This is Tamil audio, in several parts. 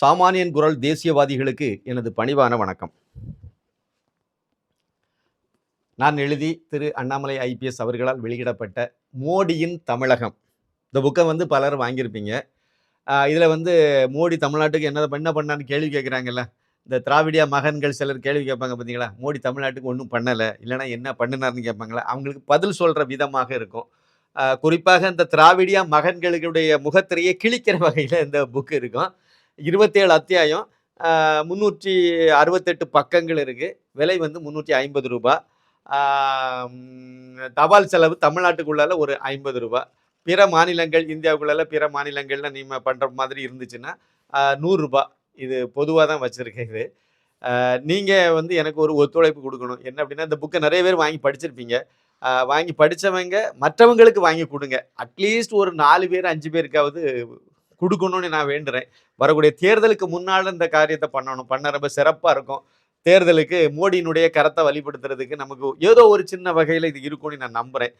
சாமானியன் குரல் தேசியவாதிகளுக்கு எனது பணிவான வணக்கம். நான் எழுதி திரு. அண்ணாமலை ஐபிஎஸ் அவர்களால் வெளியிடப்பட்ட மோடியின் தமிழகம். இந்த புக்கை வந்து பலர் வாங்கியிருப்பீங்க. இதில் வந்து மோடி தமிழ்நாட்டுக்கு என்ன என்ன பண்ணான்னு கேள்வி கேட்குறாங்கல்ல இந்த திராவிடியா மகன்கள் சிலர் கேள்வி கேட்பாங்க பார்த்தீங்களா மோடி தமிழ்நாட்டுக்கு ஒன்றும் பண்ணலை. இல்லைன்னா என்ன பண்ணினார்னு கேட்பாங்களா? அவங்களுக்கு பதில் சொல்கிற விதமாக இருக்கும். குறிப்பாக இந்த திராவிடியா மகன்களுடைய முகத்திரையை கிழிக்கிற வகையில் இந்த புக்கு இருக்கும். இருபத்தேழு அத்தியாயம் முந்நூற்றி அறுபத்தெட்டு பக்கங்கள் இருக்குது விலை வந்து முந்நூற்றி ஐம்பது ரூபா. தபால் செலவு தமிழ்நாட்டுக்குள்ளால ஒரு ஐம்பது ரூபா. பிற மாநிலங்கள் இந்தியாவுக்குள்ளால பிற மாநிலங்களில் நீங்கள் பண்ணுற மாதிரி இருந்துச்சுன்னா நூறுரூபா இது பொதுவாக தான் வச்சுருக்கேன் இது. நீங்கள் வந்து எனக்கு ஒரு ஒத்துழைப்பு கொடுக்கணும். என்ன அப்படின்னா இந்த புக்கை நிறைய பேர் வாங்கி படிச்சிருப்பீங்க. வாங்கி படிச்சவங்க மற்றவங்களுக்கு வாங்கி கொடுங்க. அட்லீஸ்ட் ஒரு நாலு பேர் அஞ்சு பேருக்காவது கொடுக்கணும்னு நான் வேண்டுறேன். வரக்கூடிய தேர்தலுக்கு முன்னால் இந்த காரியத்தை பண்ணணும். பண்ண ரொம்ப சிறப்பாக இருக்கும். தேர்தலுக்கு மோடியினுடைய கரத்தை வழிபடுத்துறதுக்கு நமக்கு ஏதோ ஒரு சின்ன வகையில் இது இருக்கும்னு நான் நம்புகிறேன்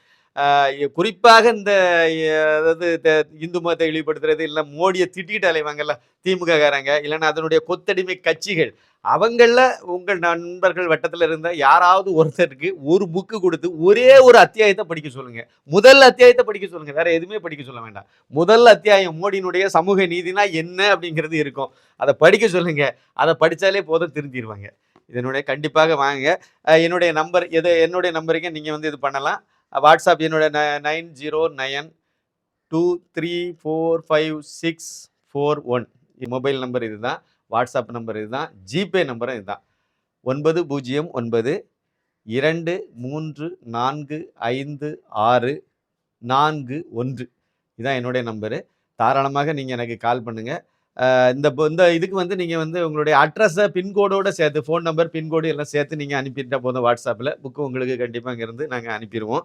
குறிப்பாக இந்த அதாவது இந்து மதத்தை இழிவுபடுத்துறது இல்லை மோடியை திட்டிகிட்டு அலைவாங்கல்ல திமுக காரங்க இல்லைன்னா அதனுடைய கொத்தடிமை கட்சிகள் அவங்கள உங்கள் நண்பர்கள் வட்டத்தில் இருந்த யாராவது ஒருத்தருக்கு ஒரு புக்கு கொடுத்து ஒரே ஒரு அத்தியாயத்தை படிக்க சொல்லுங்க. முதல் அத்தியாயத்தை படிக்க சொல்லுங்க. வேற எதுவுமே படிக்க சொல்ல வேண்டாம். முதல் அத்தியாயம் மோடியினுடைய சமூக நீதினா என்ன அப்படிங்கிறது இருக்கும். அதை படிக்க சொல்லுங்க. அதை படித்தாலே போதும் திருந்திடுவாங்க இதனுடைய கண்டிப்பாக வாங்க. என்னுடைய நம்பர் எது என்னுடைய நம்பருக்கு நீங்கள் வந்து இது பண்ணலாம். வாட்ஸ்அப் வாட்ஸ்அப் ந nine zero nine two three four five six four one. Mobile number இதுதான். வாட்ஸ்அப் நம்பர் இதுதான் ஜிபே நம்பரும் இதுதான். ஒன்பது பூஜ்ஜியம் ஒன்பது இரண்டு மூன்று நான்கு ஐந்து ஆறு நான்கு ஒன்று. இதுதான் என்னுடைய நம்பரு. தாராளமாக நீங்கள் எனக்கு கால் பண்ணுங்கள் இந்த இந்த இதுக்கு வந்து நீங்கள் வந்து உங்களுடைய அட்ரஸை பின்கோடோட சேர்த்து ஃபோன் நம்பர் பின்கோடு எல்லாம் சேர்த்து நீங்கள் அனுப்பிட்டா போதும் வாட்ஸ்அப்பில் புக்கு உங்களுக்கு கண்டிப்பாக இங்கேருந்து நாங்கள் அனுப்பிடுவோம்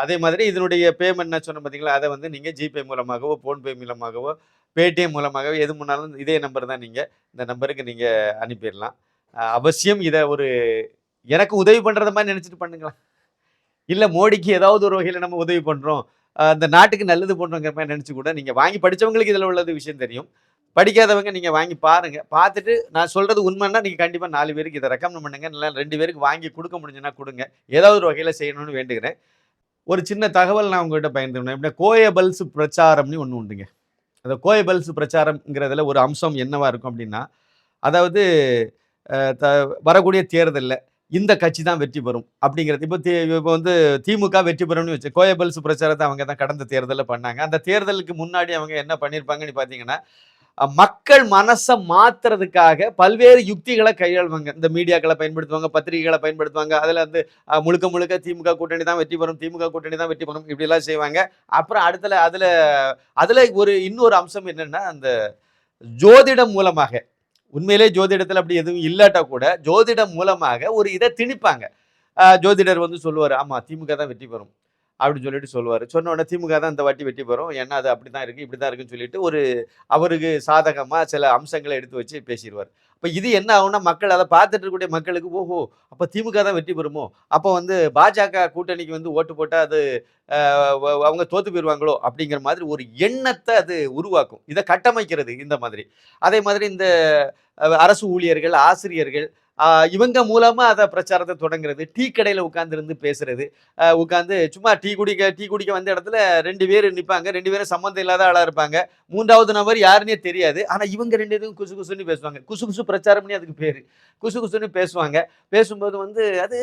அதே மாதிரி இதனுடைய பேமெண்ட் நான் சொன்னேன் பார்த்தீங்களா அதை வந்து நீங்கள் ஜிபே மூலமாகவோ ஃபோன்பே மூலமாகவோ பேடிஎம் மூலமாகவே எது முன்னாலும் இதே நம்பர் தான் நீங்கள் இந்த நம்பருக்கு நீங்கள் அனுப்பிடலாம். அவசியம் இதை ஒரு எனக்கு உதவி பண்ணுறத மாதிரி நினச்சிட்டு பண்ணுங்களா இல்லை மோடிக்கு ஏதாவது ஒரு வகையில் நம்ம உதவி பண்ணுறோம் அந்த நாட்டுக்கு நல்லது பண்ணுறோங்கிற மாதிரி நினச்சி கூட நீங்கள் வாங்கி படித்தவங்களுக்கு இதில் உள்ளது விஷயம் தெரியும். படிக்காதவங்க நீங்கள் வாங்கி பாருங்கள் பார்த்துட்டு நான் சொல்கிறது உண்மைன்னா நீங்கள் கண்டிப்பாக நாலு பேருக்கு இதை ரெக்கமெண்ட் பண்ணுங்க. இல்லை ரெண்டு பேருக்கு வாங்கி கொடுக்க முடிஞ்சுன்னா கொடுங்க. ஏதாவது ஒரு வகையில் செய்யணும்னு வேண்டுகிறேன். ஒரு சின்ன தகவல் நான் உங்கள்கிட்ட பயந்துக்கணும் எப்படின்னா கோயபல்ஸ் பிரச்சாரம்னு ஒன்று உண்டுங்க. அந்த கோயபல்ஸ் பிரச்சாரம்ங்கிறதுல ஒரு அம்சம் என்னவா இருக்கும் அப்படின்னா அதாவது த- வரக்கூடிய தேர்தலில் இந்த கட்சி தான் வெற்றி பெறும் அப்படிங்கிறது. இப்போ இப்போ வந்து திமுக வெற்றி பெறும்னு வச்சு கோயபல்ஸ் பிரச்சாரத்தை அவங்க தான் கடந்த தேர்தலில் பண்ணாங்க. அந்த தேர்தலுக்கு முன்னாடி அவங்க என்ன பண்ணியிருப்பாங்கன்னு பார்த்தீங்கன்னா மக்கள் மனசை மாத்துறதுக்காக பல்வேறு யுக்திகளை கையாள்வாங்க. இந்த மீடியாக்களை பயன்படுத்துவாங்க பத்திரிகைகளை பயன்படுத்துவாங்க. அதில் வந்து முழுக்க முழுக்க திமுக கூட்டணி தான் வெற்றி பெறும் திமுக கூட்டணி தான் வெற்றி பெறும் இப்படிலாம் செய்வாங்க. அப்புறம் அடுத்தல அதில் அதில் ஒரு இன்னொரு அம்சம் என்னென்னா அந்த ஜோதிடம் மூலமாக உண்மையிலே ஜோதிடத்தில் அப்படி எதுவும் இல்லாட்டா கூட ஜோதிடம் மூலமாக ஒரு இதை திணிப்பாங்க. ஜோதிடர் வந்து சொல்லுவார் ஆமாம் திமுக தான் வெற்றி பெறும். அப்படின்னு சொல்லிட்டு சொல்லுவார். சொன்ன உடனே திமுக தான் இந்த வாட்டி வெட்டி பெறும். ஏன்னா அது அப்படி தான் இருக்குது இப்படி தான் இருக்குன்னு சொல்லிட்டு ஒரு அவருக்கு சாதகமாக சில அம்சங்களை எடுத்து வச்சு பேசிடுவார் இப்போ இது என்ன ஆகும்னா மக்கள் அதை பார்த்துட்டு இருக்கக்கூடிய மக்களுக்கு ஓஹோ அப்போ திமுக தான் வெற்றி பெறுமோ? அப்போ வந்து பாஜக கூட்டணிக்கு வந்து ஓட்டு போட்டால் அது அவங்க தோத்து போயிடுவாங்களோ அப்படிங்கிற மாதிரி ஒரு எண்ணத்தை அது உருவாக்கும். இதை கட்டமைக்கிறது இந்த மாதிரி. அதே மாதிரி இந்த அரசு ஊழியர்கள் ஆசிரியர்கள் இவங்க மூலமாக அதை பிரச்சாரத்தை தொடங்குறது. டீ கடையில் உட்காந்துருந்து பேசுறது. உட்காந்து சும்மா டீ குடிக்க டீ குடிக்க வந்த இடத்துல ரெண்டு பேர் நிற்பாங்க ரெண்டு பேரும் சம்மந்தம் இல்லாத ஆளாக இருப்பாங்க. மூன்றாவது நபர் யாருன்னே தெரியாது. ஆனால் இவங்க ரெண்டு பேரும் குசு குசுன்னு பேசுவாங்க. குசு குசு பிரச்சாரம்னே அதுக்கு பேர். குசு குசுன்னு பேசுவாங்க. பேசும்போது வந்து அது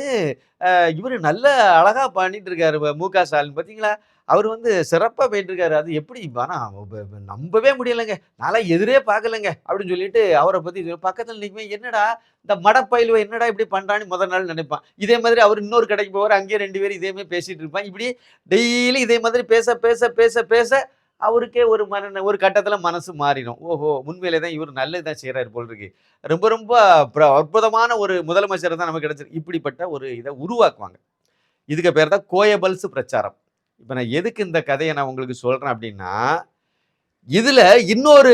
இவர் நல்ல அழகாக பண்ணிட்டு இருக்காரு மு க ஸ்டாலின். பார்த்தீங்களா அவர் வந்து சிறப்பாக போயிட்டுருக்காரு. அது எப்படி? ஆனால் நம்பவே முடியலைங்க. நான்லாம் எதிரே பார்க்கலங்க அப்படின்னு சொல்லிட்டு அவரை பற்றி பக்கத்தில் நிற்குமே என்னடா இந்த மடப்பயிலுவ என்னடா இப்படி பண்ணுறான்னு முதல் நாள் நினைப்பான். இதே மாதிரி அவர் இன்னொரு கடைக்கு போவார். அங்கேயே ரெண்டு பேரும் இதே மாதிரி பேசிகிட்டு இருப்பான். இப்படி டெய்லி இதே மாதிரி பேச பேச பேச பேச அவருக்கே ஒரு மன ஒரு கட்டத்தில் மனசு மாறிடும். ஓஹோ உண்மையிலே தான் இவர் நல்லது தான் செய்கிறாரு போல் இருக்கு ரொம்ப ரொம்ப அற்புதமான ஒரு முதலமைச்சர் தான் நமக்கு கிடச்சிருக்கு. இப்படிப்பட்ட ஒரு இதை உருவாக்குவாங்க. இதுக்கு பேர் தான் கோயபல்ஸ் பிரச்சாரம். இப்போ நான் எதுக்கு இந்த கதையை நான் உங்களுக்கு சொல்கிறேன் அப்படின்னா இதில் இன்னொரு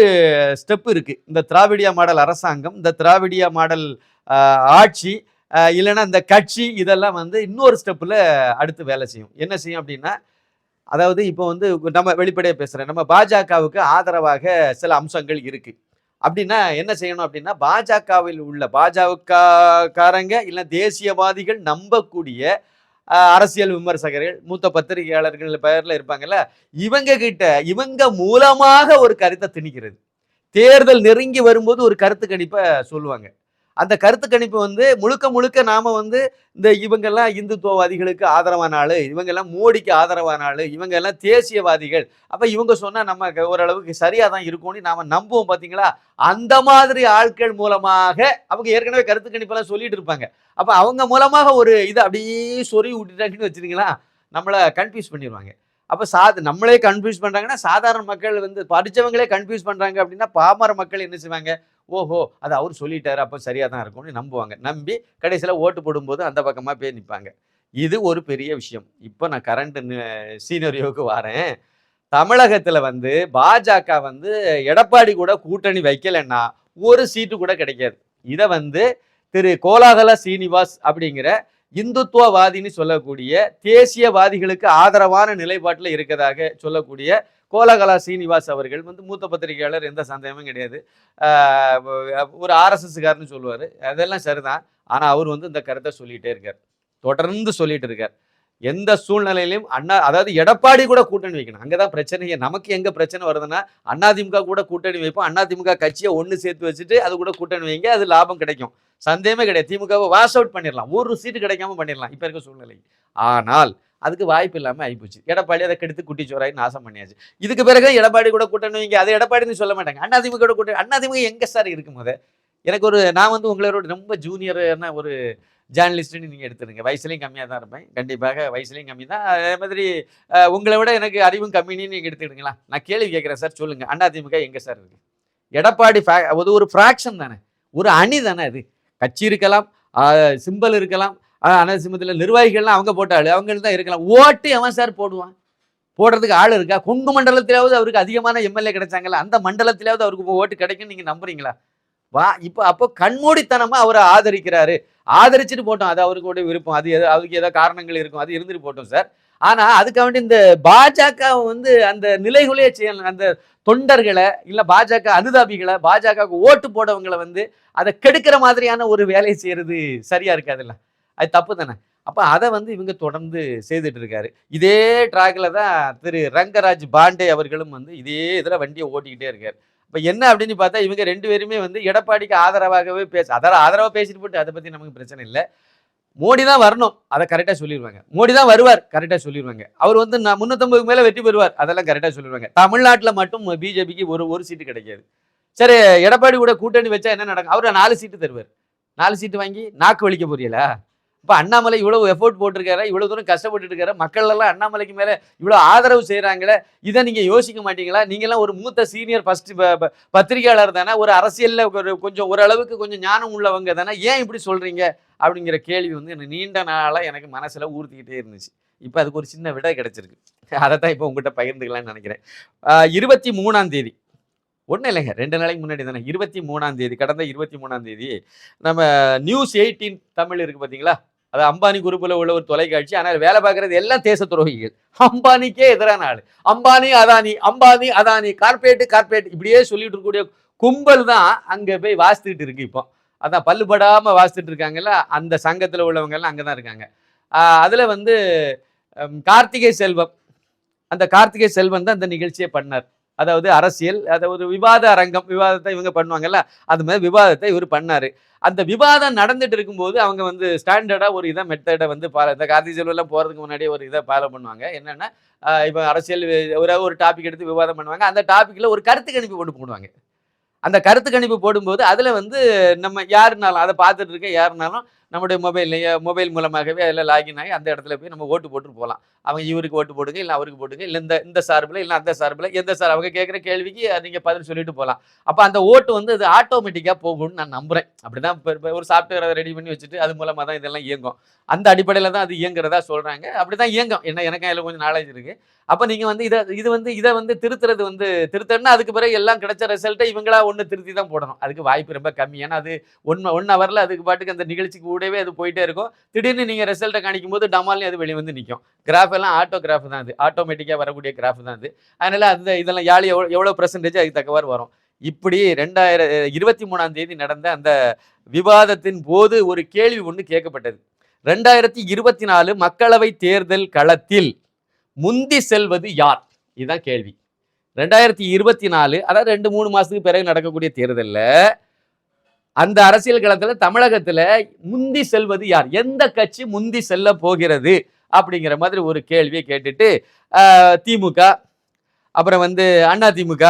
ஸ்டெப் இருக்குது இந்த திராவிடியா மாடல் அரசாங்கம் இந்த திராவிடியா மாடல் ஆட்சி இல்லைன்னா இந்த கட்சி இதெல்லாம் வந்து இன்னொரு ஸ்டெப்பில் அடுத்து வேலை செய்யும். என்ன செய்யும் அப்படின்னா அதாவது இப்போ வந்து நம்ம வெளிப்படையாக பேசுகிறேன் நம்ம பாஜகவுக்கு ஆதரவாக சில அம்சங்கள் இருக்குது அப்படின்னா என்ன செய்யணும் அப்படின்னா பாஜகவில் உள்ள பாஜக காரங்க இல்லை தேசியவாதிகள் நம்பக்கூடிய அரசியல் விமர்சகர்கள் மூத்த பத்திரிகையாளர்கள் பெயர்ல இருப்பாங்கல்ல இவங்க கிட்ட இவங்க மூலமாக ஒரு கருத்தை திணிக்கிறது. தேர்தல் நெருங்கி வரும்போது ஒரு கருத்து கணிப்பை சொல்லுவாங்க. அந்த கருத்து கணிப்பு வந்து முழுக்க முழுக்க நாம வந்து இந்த இவங்கெல்லாம் இந்துத்துவவாதிகளுக்கு ஆதரவான ஆளு இவங்கெல்லாம் மோடிக்கு ஆதரவான ஆளு இவங்க எல்லாம் தேசியவாதிகள். அப்ப இவங்க சொன்னா நம்ம ஓரளவுக்கு சரியா தான் இருக்கும்னு நாம நம்புவோம் பாத்தீங்களா? அந்த மாதிரி ஆட்கள் மூலமாக அவங்க ஏற்கனவே கருத்து கணிப்பெல்லாம் சொல்லிட்டு இருப்பாங்க. அப்ப அவங்க மூலமாக ஒரு இதை அப்படியே சொறி விட்டுட்டாங்கன்னு வச்சிருக்கீங்களா நம்மளை கன்ஃபியூஸ் பண்ணிடுவாங்க அப்போ சா நம்மளே கன்ஃபியூஸ் பண்ணுறாங்கன்னா சாதாரண மக்கள் வந்து படிச்சவங்களே கன்ஃபியூஸ் பண்ணுறாங்க அப்படின்னா பாமர மக்கள் என்ன செய்வாங்க? ஓஹோ அது அவர் சொல்லிட்டாரு அப்போ சரியாக தான் இருக்கும்னு நம்புவாங்க. நம்பி கடைசியில் ஓட்டு போடும்போது அந்த பக்கமாக போய் நிற்பாங்க இது ஒரு பெரிய விஷயம். இப்போ நான் கரண்ட் சீனரியோவுக்கு வரேன். தமிழகத்தில் வந்து பாஜக வந்து எடப்பாடி கூட கூட்டணி வைக்கலைன்னா ஒரு சீட்டு கூட கிடைக்காது. இதை வந்து திரு கோலாகல சீனிவாஸ் அப்படிங்கிற இந்துத்துவவாதின்னு சொல்லக்கூடிய தேசியவாதிகளுக்கு ஆதரவான நிலைப்பாட்டில் இருக்கிறதாக சொல்லக்கூடிய கோலகலா சீனிவாஸ் அவர்கள் வந்து மூத்த பத்திரிகையாளர் எந்த சந்தேகமும் கிடையாது. ஒரு ஆர்எஸ்எஸ்காரன்னு சொல்லுவார். அதெல்லாம் சரிதான். ஆனால் அவர் வந்து இந்த கருத்தை சொல்லிகிட்டே இருக்கார். தொடர்ந்து சொல்லிட்டு இருக்கார். எந்த சூழ்நிலையிலும் அண்ணா அதாவது எடப்பாடி கூட கூட்டணி வைக்கணும். அங்கதான் பிரச்சனையே. நமக்கு எங்க பிரச்சனை வருதுன்னா அதிமுக கூட கூட்டணி வைப்போம். அதிமுக கட்சியை ஒன்று சேர்த்து வச்சுட்டு அது கூட கூட்டணி வைங்க அது லாபம் கிடைக்கும். சந்தேகமே கிடையாது. திமுகவை வாஷ் அவுட் பண்ணிடலாம். ஒரு சீட்டு கிடைக்காம பண்ணிடலாம். இப்போ இருக்க சூழ்நிலை. ஆனால் அதுக்கு வாய்ப்பு இல்லாமல் ஆயிப்போச்சு. எடப்பாடி அதை கெடுத்து குட்டி சோறாய் நாசம் பண்ணியாச்சு. இதுக்கு பிறகு எடப்பாடி கூட கூட்டணி வைங்க. அது எடப்பாடின்னு சொல்ல மாட்டாங்க. அதிமுக கூட கூட்டணி அதிமுக எங்கே சார் இருக்கும் போது எனக்கு ஒரு நான் வந்து உங்களோட ரொம்ப ஜூனியரான ஒரு ஜேர்னலிஸ்ட்னு நீங்கள் எடுத்துருங்க வயசுலையும் கம்மியாக தான் இருப்பேன். கண்டிப்பாக வயசுலையும் கம்மி தான். அதே மாதிரி உங்களை விட எனக்கு அறிவும் கம்மின்னு நீங்கள் எடுத்துக்கிடுங்களா நான் கேள்வி கேட்குறேன் சார். சொல்லுங்கள் அதிமுக எங்கே சார் இருக்கு? எடப்பாடி fa- அது ஒரு ஃப்ராக்ஷன் தானே? ஒரு அணி தானே அது? கட்சி இருக்கலாம் சிம்பல் இருக்கலாம் ஆனால் சிம்மத்தில் நிர்வாகிகள்லாம் அவங்க போட்டாள் அவங்களுக்கு தான் இருக்கலாம். ஓட்டு எவன் சார் போடுவான்? போடுறதுக்கு ஆள் இருக்கா? கொங்கு மண்டலத்திலாவது அவருக்கு அதிகமான எம்எல்ஏ கிடைச்சாங்கல்ல அந்த மண்டலத்திலாவது அவருக்கு ஓட்டு கிடைக்கும் நீங்கள் நம்புறீங்களா? வா இப்போ அப்போ கண்மூடித்தனமாக அவரை ஆதரிக்கிறாரு. ஆதரிச்சுட்டு போட்டோம். அது அவருக்கு விருப்பம். அது எது அதுக்கு ஏதோ காரணங்கள் இருக்கும். அது இருந்துட்டு போட்டோம் சார். ஆனால் அதுக்காக இந்த பாஜக வந்து அந்த நிலைகுலைய செய்யணும் அந்த தொண்டர்களை இல்லை பாஜக அனுதாபிகளை பாஜகவுக்கு ஓட்டு போடவங்களை வந்து அதை கெடுக்கிற மாதிரியான ஒரு வேலையை செய்யறது சரியா இருக்காதுல்ல? அது தப்பு தானே? அப்போ அதை வந்து இவங்க தொடர்ந்து செய்துட்டு இருக்காரு. இதே ட்ராக்ல தான் திரு ரங்கராஜ் பாண்டே அவர்களும் வந்து இதே இதில் வண்டியை ஓட்டிக்கிட்டே இருக்கார். இப்ப என்ன அப்படின்னு பார்த்தா இவங்க ரெண்டு பேருமே வந்து எடப்பாடிக்கு ஆதரவாகவே பேச அதெல்லாம் ஆதரவா பேசிட்டு போட்டு அதை பத்தி நமக்கு பிரச்சனை இல்லை. மோடி தான் வரணும். அதை கரெக்டாக சொல்லிடுவாங்க மோடி தான் வருவார் கரெக்டாக சொல்லிடுவாங்க அவர் வந்து நான் முந்நூற்றம்பது மேலே வெற்றி பெறுவார். அதெல்லாம் கரெக்டாக சொல்லிடுவாங்க தமிழ்நாட்டில் மட்டும் பிஜேபிக்கு ஒரு ஒரு சீட்டு கிடைக்காது. சரி எடப்பாடி கூட கூட்டணி வச்சா என்ன நடக்கும்? அவர் நாலு சீட்டு தருவார். நாலு சீட்டு வாங்கி நாக்கு வலிக்க போறீங்களா? இப்போ அண்ணாமலை இவ்வளவு எஃபோர்ட் போட்டிருக்காரு? இவ்வளவு தூரம் கஷ்டப்பட்டு இருக்காரு? மக்கள் எல்லாம் அண்ணாமலைக்கு மேல இவ்வளவு ஆதரவு செய்கிறாங்களே இதை நீங்க யோசிக்க மாட்டீங்களா? நீங்களாம் ஒரு மூத்த சீனியர் ஃபர்ஸ்ட் பத்திரிகையாளர் தானே? ஒரு அரசியல்ல ஒரு கொஞ்சம் ஓரளவுக்கு கொஞ்சம் ஞானம் உள்ளவங்க தானே? ஏன் இப்படி சொல்றீங்க? அப்படிங்கிற கேள்வி வந்து எனக்கு நீண்ட நாளாக எனக்கு மனசுல ஊர்த்திக்கிட்டே இருந்துச்சு. இப்போ அதுக்கு ஒரு சின்ன விடை கிடைச்சிருக்கு. அதை தான் இப்போ உங்ககிட்ட பகிர்ந்துக்கலாம்னு நினைக்கிறேன். இருபத்தி மூணாம் தேதி. ஒன்றும் இல்லைங்க. ரெண்டு நாளைக்கு முன்னாடி தானே. இருபத்தி மூணாம் தேதி கடந்த இருபத்தி மூணாம் தேதி நம்ம நியூஸ் எயிட்டீன் தமிழ் இருக்கு பார்த்தீங்களா அது அம்பானி குரூப்பில் உள்ள ஒரு தொலைக்காட்சி. ஆனால் வேலை பார்க்குறது எல்லாம் தேச துரோகிகள். அம்பானிக்கே எதிரான ஆள். அம்பானி அதானி அம்பானி அதானி கார்பரேட் கார்பரேட் இப்படியே சொல்லிட்டு இருக்கக்கூடிய கும்பல் தான் அங்கே போய் வாசித்துக்கிட்டு இருக்கு இப்போ. அதான் பல்லுபடாமல் வாசித்துட்டு இருக்காங்கல்ல அந்த சங்கத்தில் உள்ளவங்கெல்லாம் அங்கே தான் இருக்காங்க. அதில் வந்து கார்த்திகை செல்வம். அந்த கார்த்திகை செல்வம் தான் இந்த நிகழ்ச்சியை பண்ணார். அதாவது அரசியல் அதை ஒரு விவாத அரங்கம் விவாதத்தை இவங்க பண்ணுவாங்கல்ல அது மாதிரி விவாதத்தை இவர் பண்ணார். அந்த விவாதம் நடந்துட்டு இருக்கும்போது அவங்க வந்து ஸ்டாண்டர்டாக ஒரு இதை மெத்தடை வந்து பால இந்த காந்தி செல்வெல்லாம் போகிறதுக்கு முன்னாடியே ஒரு இதை ஃபாலோ பண்ணுவாங்க. என்னென்னா இப்போ அரசியல் ஒரு ஒரு டாபிக் எடுத்து விவாதம் பண்ணுவாங்க. அந்த டாப்பிக்கில் ஒரு கருத்து கணிப்பு போட்டு போடுவாங்க. அந்த கருத்து கணிப்பு போடும்போது அதில் வந்து நம்ம யாருனாலும் அதை பார்த்துட்டு இருக்க யாருனாலும் நம்முடைய மொபைல் மொபைல் மூலமாகவே அதில் லாகின் ஆகி அந்த இடத்துல போய் நம்ம ஓட்டு போட்டு போகலாம். அவங்க இவருக்கு ஓட்டு போடுங்க இல்லை அவருக்கு போடுங்க இல்லை இந்த இந்த சார்பில் இல்லை அந்த சார்பில் எந்த சார் அவங்க கேட்குற கேள்விக்கு நீங்கள் பதில் சொல்லிட்டு போகலாம். அப்போ அந்த ஓட்டு வந்து அது ஆட்டோமேட்டிக்காக போகும்னு நான் நம்புகிறேன் அப்படி தான் இப்போ ஒரு சாஃப்ட்வேர் அதை ரெடி பண்ணி வச்சுட்டு அது மூலமாக தான் இதெல்லாம் இயங்கும். அந்த அடிப்படையில் தான் அது இயங்குறதா சொல்கிறாங்க அப்படி தான் இயங்கும். என்ன எனக்கு அதில் கொஞ்சம் நாலேஜ் இருக்குது அப்போ நீங்கள் வந்து இதை இது வந்து இதை வந்து திருத்துறது வந்து திருத்தன்னா அதுக்கு பிறகு எல்லாம் கிடைச்ச ரிசல்ட்டை இவங்களா ஒன்று திருத்தி தான் போடணும். அதுக்கு வாய்ப்பு ரொம்ப கம்மி. ஏன்னா அது ஒன் ஒன் ஹவரில் அதுக்கு பாட்டுக்கு அந்த நிகழ்ச்சிக்கு கூடவே அது போயிட்டே இருக்கும். திடீர்னு நீங்கள் ரிசல்ட்டை காணிக்கும் போது டமால்னு அது வெளியே வந்து நிற்கும் கிராஃப் எல்லாம் ஆட்டோ கிராஃப் தான் அது. ஆட்டோமேட்டிக்காக வரக்கூடிய கிராஃப் தான் அது. அதனால அந்த இதெல்லாம் யாழ் எவ்வளோ எவ்வளோ பர்சன்டேஜ் அதுக்கு தக்கவாறு வரும். இப்படி ரெண்டாயிரம் இருபத்தி மூணாம் தேதி நடந்த அந்த விவாதத்தின் போது ஒரு கேள்வி ஒன்று கேட்கப்பட்டது. ரெண்டாயிரத்தி இருபத்தி நாலு மக்களவை தேர்தல் களத்தில் முந்தி செல்வது யார்? இதுதான் கேள்வி. ரெண்டாயிரத்தி இருபத்தி நாலு அதாவது ரெண்டு மூணு மாதத்துக்கு பிறகு நடக்கக்கூடிய தேர்தலில் அந்த அரசியல் களத்தில் தமிழகத்தில் முந்தி செல்வது யார்? எந்த கட்சி முந்தி செல்ல போகிறது? அப்படிங்கிற மாதிரி ஒரு கேள்வியை கேட்டுட்டு திமுக அப்புறம் வந்து அண்ணா திமுக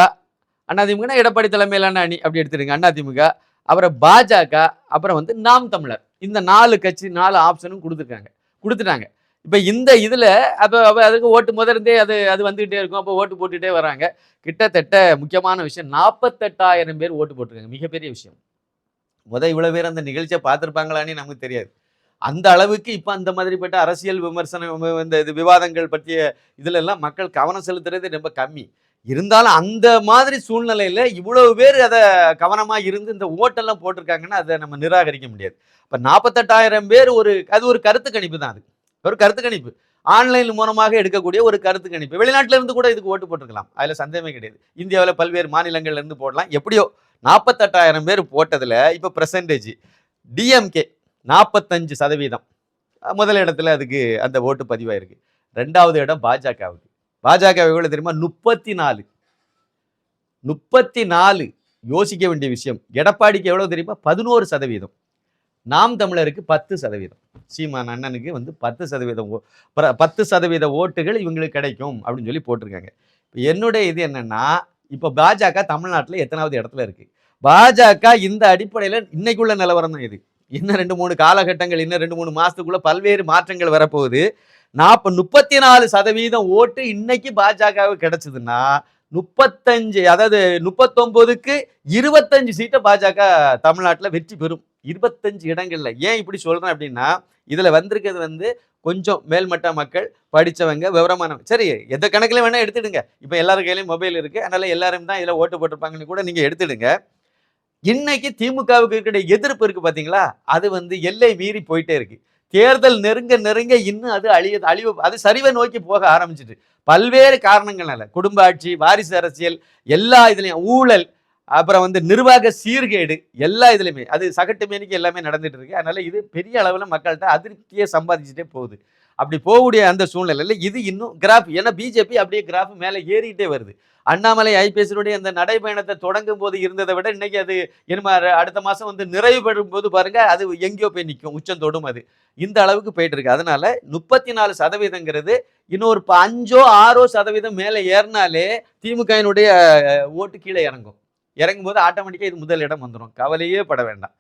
அண்ணா திமுகனா எடப்பாடி தலைமையிலான அணி அப்படி எடுத்துடுங்க. அண்ணா திமுக அப்புறம் பாஜக அப்புறம் வந்து நாம் தமிழர். இந்த நாலு கட்சி நாலு ஆப்ஷனும் கொடுத்துருக்காங்க. கொடுத்துட்டாங்க. இப்போ இந்த இதில் அப்போ அப்போ அதுக்கு ஓட்டு முதலிருந்தே அது அது வந்துகிட்டே இருக்கும். அப்போ ஓட்டு போட்டுகிட்டே வராங்க. கிட்டத்தட்ட முக்கியமான விஷயம் நாற்பத்தெட்டாயிரம் பேர் ஓட்டு போட்டிருக்காங்க. மிகப்பெரிய விஷயம். முத இவ்வளோ பேர் அந்த நிகழ்ச்சியை பார்த்துருப்பாங்களான்னு நமக்கு தெரியாது. அந்த அளவுக்கு இப்போ அந்த மாதிரிப்பட்ட அரசியல் விமர்சனம் இந்த இது விவாதங்கள் பற்றிய இதிலெல்லாம் மக்கள் கவனம் செலுத்துறது ரொம்ப கம்மி. இருந்தாலும் அந்த மாதிரி சூழ்நிலையில் இவ்வளவு பேர் அதை கவனமாக இருந்து இந்த ஓட்டெல்லாம் போட்டிருக்காங்கன்னா அதை நம்ம நிராகரிக்க முடியாது. இப்போ நாற்பத்தெட்டாயிரம் பேர் ஒரு அது ஒரு கருத்து கணிப்பு தான் அது. ஒரு கருத்து கணிப்பு. ஆன்லைன் மூலமாக எடுக்கக்கூடிய ஒரு கருத்து கணிப்பு. வெளிநாட்டுல இருந்து கூட இதுக்கு ஓட்டு போட்டுக்கலாம் அதில் சந்தேகமே கிடையாது. இந்தியாவில் பல்வேறு மாநிலங்கள்ல இருந்து போடலாம். எப்படியோ நாற்பத்தெட்டாயிரம் பேர் போட்டதில் இப்போ பெர்சன்டேஜ் டிஎம்கே நாற்பத்தஞ்சு சதவீதம். முதல் இடத்துல அதுக்கு அந்த ஓட்டு பதிவாயிருக்கு. ரெண்டாவது இடம் பாஜகவுக்கு. பாஜக எவ்வளோ தெரியுமா? முப்பத்தி நாலு முப்பத்தி நாலு யோசிக்க வேண்டிய விஷயம். எடப்பாடிக்கு எவ்வளோ தெரியுமா? பதினோரு சதவீதம். நாம் தமிழருக்கு பத்து சதவீதம். சீமான் அண்ணனுக்கு வந்து பத்து சதவீதம் ஓ- பத்து சதவீத ஓட்டுகள் இவங்களுக்கு கிடைக்கும் அப்படின்னு சொல்லி போட்டிருக்காங்க. இப்போ என்னுடைய இது என்னன்னா இப்போ பாஜக தமிழ்நாட்டில் எத்தனாவது இடத்துல இருக்கு. பாஜக இந்த அடிப்படையில் இன்னைக்குள்ள நிலவரம் தான் இது. இன்னும் ரெண்டு மூணு காலகட்டங்கள் இன்னும் ரெண்டு மூணு மாசத்துக்குள்ள பல்வேறு மாற்றங்கள் வரப்போகுது. நாற்ப முப்பத்தி நாலு சதவீதம் ஓட்டு இன்னைக்கு பாஜகவுக்கு கிடைச்சதுன்னா முப்பத்தஞ்சு அதாவது முப்பத்தொம்போதுக்கு இருபத்தஞ்சு சீட்டை பாஜக தமிழ்நாட்டில் வெற்றி பெறும். இருபத்தஞ்சு இடங்கள்ல. ஏன் இப்படி சொல்றேன் அப்படின்னா இதுல வந்திருக்கிறது வந்து கொஞ்சம் மேல்மட்ட மக்கள் படித்தவங்க விவரமானவங்க. சரி எந்த கணக்கில் வேணால் எடுத்துடுங்க. இப்போ எல்லார் கையிலையும் மொபைல் இருக்குது அதனால் எல்லாரும் தான் இதில் ஓட்டு போட்டிருப்பாங்கன்னு கூட நீங்கள் எடுத்துடுங்க. இன்னைக்கு திமுகவுக்கு இருக்கிற எதிர்ப்பு இருக்குது பார்த்தீங்களா அது வந்து எல்லை மீறி போயிட்டே இருக்கு. தேர்தல் நெருங்க நெருங்க இன்னும் அது அழிய அழிவு அது சரிவை நோக்கி போக ஆரம்பிச்சிட்டு. பல்வேறு காரணங்கள்னால குடும்ப ஆட்சி வாரிசு அரசியல் எல்லா இதுலேயும் ஊழல் அப்புறம் வந்து நிர்வாக சீர்கேடு எல்லா இதுலையுமே. அது சகட்டு மேனிக்கு எல்லாமே நடந்துட்டு இருக்கு அதனால இது பெரிய அளவில் மக்கள்கிட்ட அதிருப்தியை சம்பாதிச்சுட்டே போகுது. அப்படி போகக்கூடிய அந்த சூழ்நிலையில் இது இன்னும் கிராஃப் ஏன்னா பிஜேபி அப்படியே கிராஃப் மேலே ஏறிட்டே வருது. அண்ணாமலை ஐபிஎஸ்னுடைய அந்த நடைபயணத்தை தொடங்கும் போது இருந்ததை விட இன்னைக்கு அது என்னமா அடுத்த மாதம் வந்து நிறைவு பெறும் போது பாருங்க அது எங்கேயோ போய் நிற்கும் உச்சம் தொடும் அது. இந்த அளவுக்கு போயிட்டு இருக்கு அதனால முப்பத்தி நாலு சதவீதங்கிறது இன்னொரு ப- அஞ்சோ ஆறோ சதவீதம் மேலே ஏறினாலே திமுகவினுடைய ஓட்டு கீழே இறங்கும். இறங்கும் போது ஆட்டோமேட்டிக்காக இது முதல் இடம் வந்துடும் கவலையே பட வேண்டாம்.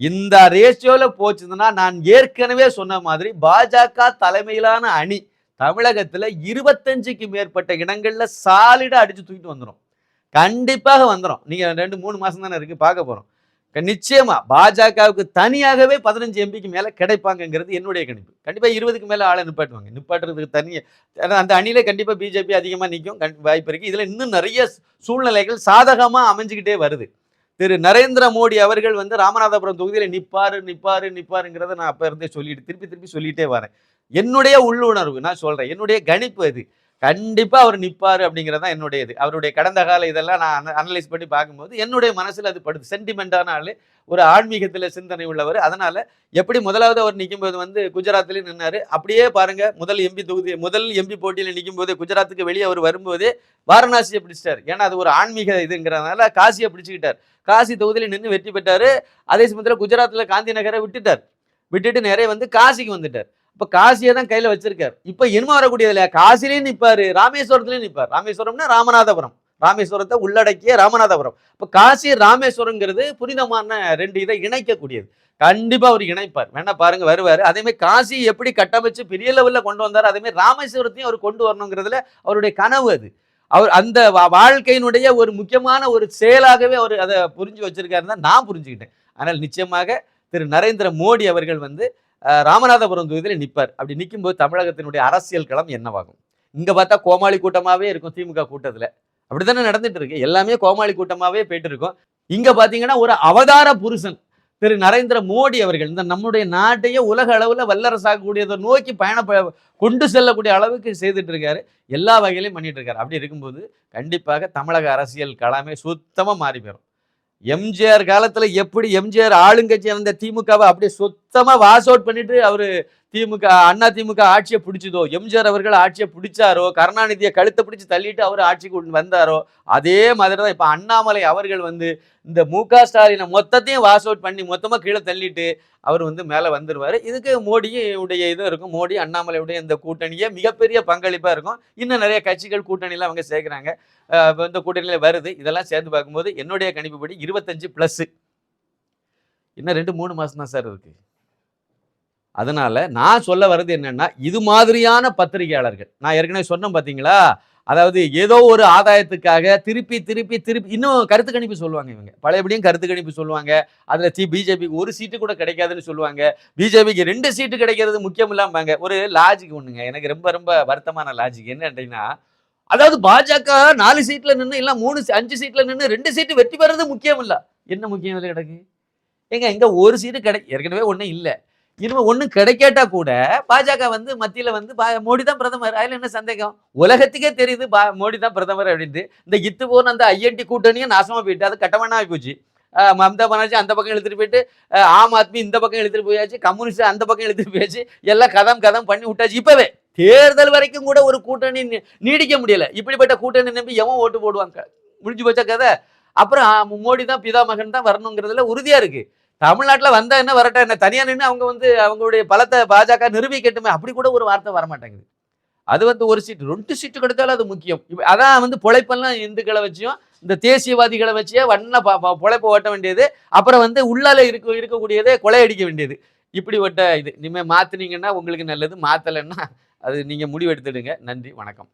இந்த ரேஷியோவில் போச்சுதுன்னா நான் ஏற்கனவே சொன்ன மாதிரி பாஜக தலைமையிலான அணி தமிழகத்தில் இருபத்தஞ்சுக்கு மேற்பட்ட இடங்களில் சாலிடாக அடித்து தூக்கிட்டு வந்துடும் கண்டிப்பாக வந்துடும் நீங்கள் ரெண்டு மூணு மாதம் தானே இருக்குது பார்க்க போகிறோம் நிச்சயமா பாஜகவுக்கு தனியாகவே பதினஞ்சு எம்பிக்கு மேல கிடைப்பாங்கங்கிறது என்னுடைய கணிப்பு. கண்டிப்பா இருபதுக்கு மேல ஆளை நிப்பாட்டுவாங்க. நிப்பாட்டுறதுக்கு தனியா அந்த அணியில கண்டிப்பா பிஜேபி அதிகமா நிற்கும் வாய்ப்பு இருக்கு. இதுல இன்னும் நிறைய சூழ்நிலைகள் சாதகமா அமைஞ்சுக்கிட்டே வருது. திரு நரேந்திர மோடி அவர்கள் வந்து ராமநாதபுரம் தொகுதியில நிப்பாரு நிப்பாரு நிப்பாருங்கிறத நான் அப்ப இருந்தே சொல்லிட்டு திருப்பி திருப்பி சொல்லிட்டே வரேன். என்னுடைய உள்ளுணர்வு நான் சொல்றேன். என்னுடைய கணிப்பு அது. கண்டிப்பாக அவர் நிற்பார் அப்படிங்கிறது தான் என்னுடைய இது அவருடைய கடந்த கால இதெல்லாம் நான் அனலைஸ் பண்ணி பார்க்கும்போது என்னுடைய மனசில் அது படுது. சென்டிமெண்டான ஒரு ஆன்மீகத்தில் சிந்தனை உள்ளவர். அதனால் எப்படி முதலாவது அவர் நிற்கும்போது வந்து குஜராத்லயும் நின்னார் அப்படியே பாருங்கள் முதல் எம்பி தொகுதி முதல் எம்பி போட்டியில் நிற்கும் போது குஜராத்துக்கு வெளியே அவர் வரும்போது வாரணாசியை பிடிச்சிட்டார். ஏன்னா அது ஒரு ஆன்மீக இதுங்கிறதுனால காசியை பிடிச்சிக்கிட்டார். காசி தொகுதியில் நின்று வெற்றி பெற்றார். அதே சமயத்தில் குஜராத்தில் காந்தி நகரை விட்டுட்டார். விட்டுட்டு நிறைய வந்து காசிக்கு வந்துட்டார். இப்ப காசியை தான் கையில வச்சிருக்காரு. இப்ப இனிமே வரக்கூடியது இல்லையா? காசிலையும் நிப்பாரு ராமேஸ்வரத்துலயும் நிப்பார். ராமேஸ்வரம்னா ராமநாதபுரம். ராமேஸ்வரத்தை உள்ளடக்கிய ராமநாதபுரம். இப்ப காசி ராமேஸ்வரங்கிறது புனிதமான ரெண்டு இதை இணைக்கக்கூடியது. கண்டிப்பா அவர் இணைப்பார். வேணா பாருங்க வருவாரு. அதேமாரி காசி எப்படி கட்டமைச்சு பெரிய லெவல்ல கொண்டு வந்தார் அதேமாதிரி ராமேஸ்வரத்தையும் அவர் கொண்டு வரணுங்கிறதுல அவருடைய கனவு அது. அவர் அந்த வா- வாழ்க்கையினுடைய ஒரு முக்கியமான ஒரு செயலாகவே அவர் அதை புரிஞ்சு வச்சிருக்காருன்னு தான் நான் புரிஞ்சுக்கிட்டேன். ஆனால் நிச்சயமாக திரு. நரேந்திர மோடி அவர்கள் வந்து ராமநாதபுரம் தொகுதியில் நிற்பார் அப்படி நிற்கும்போது தமிழகத்தினுடைய அரசியல் களம் என்னவாகும்? இங்க பார்த்தா கோமாளி கூட்டமாவே இருக்கும் திமுக கூட்டத்துல. அப்படித்தானே நடந்துட்டு இருக்கு எல்லாமே கோமாளி கூட்டமாவே போயிட்டு இருக்கும் இங்க பாத்தீங்கன்னா ஒரு அவதார புருஷன் திரு நரேந்திர மோடி அவர்கள் இந்த நம்முடைய நாட்டையே உலக அளவில் வல்லரசாகக்கூடியதை நோக்கி பயண கொண்டு செல்லக்கூடிய அளவுக்கு செய்துட்டு இருக்காரு எல்லா வகையிலையும் பண்ணிட்டு இருக்காரு அப்படி இருக்கும்போது கண்டிப்பாக தமிழக அரசியல் களமே சுத்தமா மாறி போயிடும் எம்ஜிஆர் காலத்துல எப்படி எம்ஜிஆர் ஆளுங்கட்சி இருந்த திமுகவை அப்படியே சுத்தமா வாஷ் அவுட் பண்ணிட்டு அவரு திமுக அண்ணா திமுக ஆட்சியை பிடிச்சதோ எம்ஜிஆர் அவர்கள் ஆட்சியை பிடிச்சாரோ கருணாநிதியை கழுத்தை பிடிச்சி தள்ளிட்டு அவர் ஆட்சிக்கு வந்தாரோ அதே மாதிரி தான் இப்போ அண்ணாமலை அவர்கள் வந்து இந்த மு க ஸ்டாலினை மொத்தத்தையும் வாஷ் அவுட் பண்ணி மொத்தமா கீழே தள்ளிட்டு அவர் வந்து மேலே வந்துருவாரு. இதுக்கு மோடியுடைய இது இருக்கும். மோடி அண்ணாமலையுடைய இந்த கூட்டணியே மிகப்பெரிய பங்களிப்பா இருக்கும். இன்னும் நிறைய கட்சிகள் கூட்டணியில அவங்க சேர்க்குறாங்க. இந்த கூட்டணியில வருது. இதெல்லாம் சேர்ந்து பார்க்கும்போது என்னுடைய கணிப்புப்படி இருபத்தஞ்சு ப்ளஸ்ஸு இன்னும் ரெண்டு மூணு மாசம் தான் சார் இருக்கு. அதனால நான் சொல்ல வர்றது என்னன்னா இது மாதிரியான பத்திரிகையாளர்கள். நான் ஏற்கனவே சொன்னேன் பார்த்தீங்களா அதாவது ஏதோ ஒரு ஆதாயத்துக்காக திருப்பி திருப்பி திருப்பி இன்னும் கருத்து கணிப்பு சொல்லுவாங்க இவங்க. பழையபடியும் கருத்து கணிப்பு சொல்லுவாங்க. அதில் சி பிஜேபிக்கு ஒரு சீட்டு கூட கிடைக்காதுன்னு சொல்லுவாங்க. பிஜேபிக்கு ரெண்டு சீட்டு கிடைக்கிறது முக்கியம் இல்லாமல் ஒரு லாஜிக் ஒண்ணுங்க. எனக்கு ரொம்ப ரொம்ப வருத்தமான லாஜிக் என்ன அப்படின்னா அதாவது பாஜக நாலு சீட்டில் நின்று இல்லை மூணு சீ- அஞ்சு சீட்டில் நின்று ரெண்டு சீட்டு வெற்றி பெறது முக்கியம் இல்லை. என்ன முக்கியம் இல்லை கிடக்கு? ஏங்க இங்க ஒரு சீட்டு கிடை ஏற்கனவே ஒன்றும் இல்லை. இனிமே ஒன்றும் கிடைக்காட்டா கூட பாஜக வந்து மத்தியில் வந்து பா- மோடி தான் பிரதமர். அதில் என்ன சந்தேகம்? உலகத்துக்கே தெரியுது பா மோடி தான் பிரதமர் அப்படின்ட்டு. இந்த இத்து போன அந்த ஐஎன்டி கூட்டணியும் நாசமாக போயிட்டு அது கட்டமண்ணா போச்சு. மம்தா பானர்ஜி அந்த பக்கம் எழுத்துட்டு போயிட்டு ஆம் ஆத்மி இந்த பக்கம் இழுத்துட்டு போயாச்சு கம்யூனிஸ்ட் அந்த பக்கம் இழுத்துட்டு போயாச்சு எல்லாம் கதம் கதம் பண்ணி விட்டாச்சு. இப்பவே தேர்தல் வரைக்கும் கூட ஒரு கூட்டணி நீடிக்க முடியல. இப்படிப்பட்ட கூட்டணி நம்பி எவன் ஓட்டு போடுவாங்க? முடிஞ்சு போச்சா கதை? அப்புறம் மோடி தான் பிதா மகன் தான் வரணுங்கிறதுல உறுதியா இருக்கு. தமிழ்நாட்டில் வந்தா என்ன வரட்டா? என்ன தனியாக நின்று அவங்க வந்து அவங்களுடைய பலத்தை பாஜக நிரூபிக்கட்டுமே அப்படி கூட ஒரு வார்த்தை வர மாட்டேங்குது அது வந்து ஒரு சீட்டு ரெண்டு சீட்டு கொடுத்தாலும் அது முக்கியம். அதான் வந்து பொழைப்பெல்லாம் இந்துக்களை வச்சியும் இந்த தேசியவாதிகளை வச்சே வண்ண ப- ஓட்ட வேண்டியது அப்புறம் வந்து உள்ளால இருக்க இருக்கக்கூடியதே கொலையடிக்க வேண்டியது. இப்படிப்பட்ட இது. இனிமே மாற்றினீங்கன்னா உங்களுக்கு நல்லது மாற்றலைன்னா அது நீங்கள் முடிவெடுத்துடுங்க. நன்றி வணக்கம்.